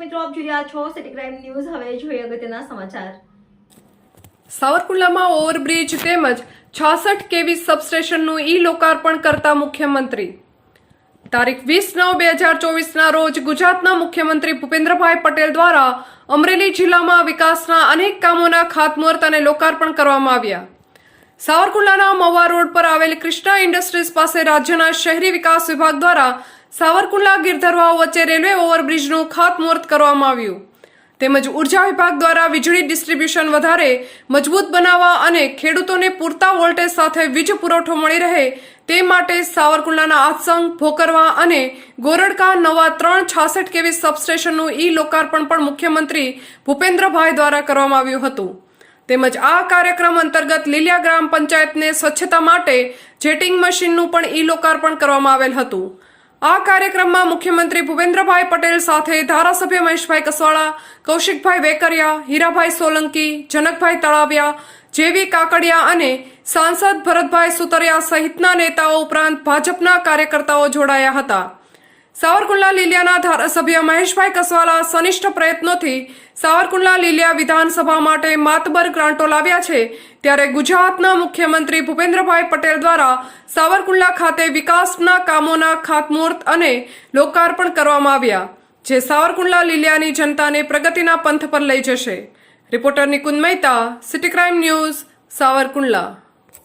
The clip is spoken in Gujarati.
આપ જોઈ રહ્યા છો સિટી ક્રાઇમ ન્યૂઝ હવે જોઈએ અગત્યના સમાચાર. સાવરકુંડલામાં ઓવરબ્રિજ તેમજ છાસઠ કેવી સબસ્ટેશનનું ઈ લોકાર્પણ કરતા મુખ્યમંત્રી. તારીખ વીસ નવ બે હજાર ચોવીસના રોજ ગુજરાતના મુખ્યમંત્રી ભૂપેન્દ્રભાઈ પટેલ દ્વારા અમરેલી જિલ્લામાં વિકાસના અનેક કામોના ખાતમુહૂર્ત અને લોકાર્પણ કરવામાં આવ્યા. સાવરકુંડલાના મવા રોડ પર આવેલ કૃષ્ણા ઇન્ડસ્ટ્રીઝ પાસે રાજ્યના શહેરી વિકાસ વિભાગ દ્વારા સાવરકુંડલા ગીરધરવાઓ વચ્ચે રેલવે ઓવરબ્રિજનું ખાતમુહૂર્ત કરવામાં આવ્યું. તેમજ ઊર્જા વિભાગ દ્વારા વીજળી ડિસ્ટ્રીબ્યુશન વધારે મજબૂત બનાવવા અને ખેડૂતોને પૂરતા વોલ્ટેજ સાથે વીજ પુરવઠો મળી રહે તે માટે સાવરકુંડલાના આસંગ ભોકરવા અને ગોરડકા નવા ત્રણ છાસઠ કેવી સબસ્ટેશનનું ઈ લોકાર્પણ પણ મુખ્યમંત્રી ભૂપેન્દ્રભાઈ દ્વારા કરવામાં આવ્યું હતું. તેમજ આ કાર્યક્રમ અંતર્ગત લીલિયા ગ્રામ પંચાયતને સ્વચ્છતા માટે જેટિંગ મશીનનું પણ ઈ લોકાર્પણ કરવામાં આવેલ હતું. આ કાર્યક્રમમાં મુખ્યમંત્રી ભૂપેન્દ્રભાઈ પટેલ સાથે ધારાસભ્ય મહેશભાઈ કસવાળા, કૌશિકભાઈ વેકરિયા, હીરાભાઈ સોલંકી, જનકભાઈ તળાવિયા, જેવી કાકડિયા અને સાંસદ ભરતભાઈ સુતરિયા સહિતના નેતાઓ ઉપરાંત ભાજપના કાર્યકર્તાઓ જોડાયા હતા. સાવરકુંડલા લીલિયાના ધારાસભ્ય મહેશભાઈ કસવાલા સનિષ્ઠ પ્રયત્નોથી સાવરકુંડલા લીલિયા વિધાનસભા માટે માતબર ગ્રાન્ટો લાવ્યા છે. ત્યારે ગુજરાતના મુખ્યમંત્રી ભૂપેન્દ્રભાઈ પટેલ દ્વારા સાવરકુંડલા ખાતે વિકાસના કામોના ખાતમુહૂર્ત અને લોકાર્પણ કરવામાં આવ્યા, જે સાવરકુંડલા લીલિયાની જનતાને પ્રગતિના પંથ પર લઈ જશે. Reporter Nikunj Mehta, city crime news, Savarkundla.